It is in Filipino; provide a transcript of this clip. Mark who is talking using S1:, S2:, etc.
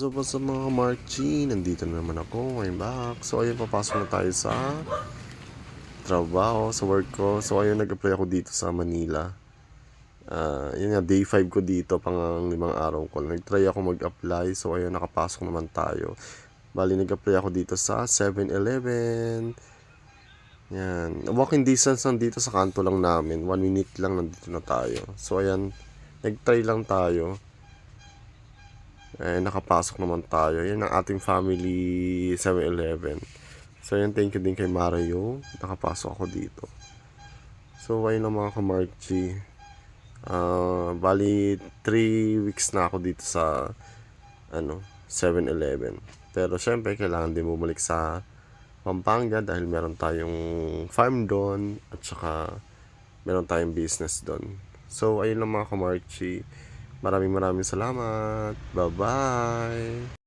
S1: So, sa mga Marchi, nandito na naman ako, I'm back. So, ayun, papasok na tayo sa trabaho, sa work ko. So, ayun, nag-apply ako dito sa Manila. Ah, yun nga, day 5 ko dito, pang limang araw ko. Nag-try ako mag-apply, so ayun, nakapasok naman tayo. Bali, nag-apply ako dito sa 7-Eleven. Yan. Walking distance lang dito sa kanto lang namin. One minute lang nandito na tayo. So, ayan, nag-try lang tayo. Eh, nakapasok naman tayo. Yan ang ating family 7-Eleven. So, yan, thank you din kay Mario. Nakapasok ako dito. So, ayun lang mga kamarchi. Ah, bali, 3 weeks na ako dito sa, ano, 7-Eleven. Pero, syempre, kailangan din bumalik sa Pampanga dahil meron tayong farm doon at saka meron tayong business doon. So, ayun lang mga kamarchi. Maraming maraming salamat. Bye-bye.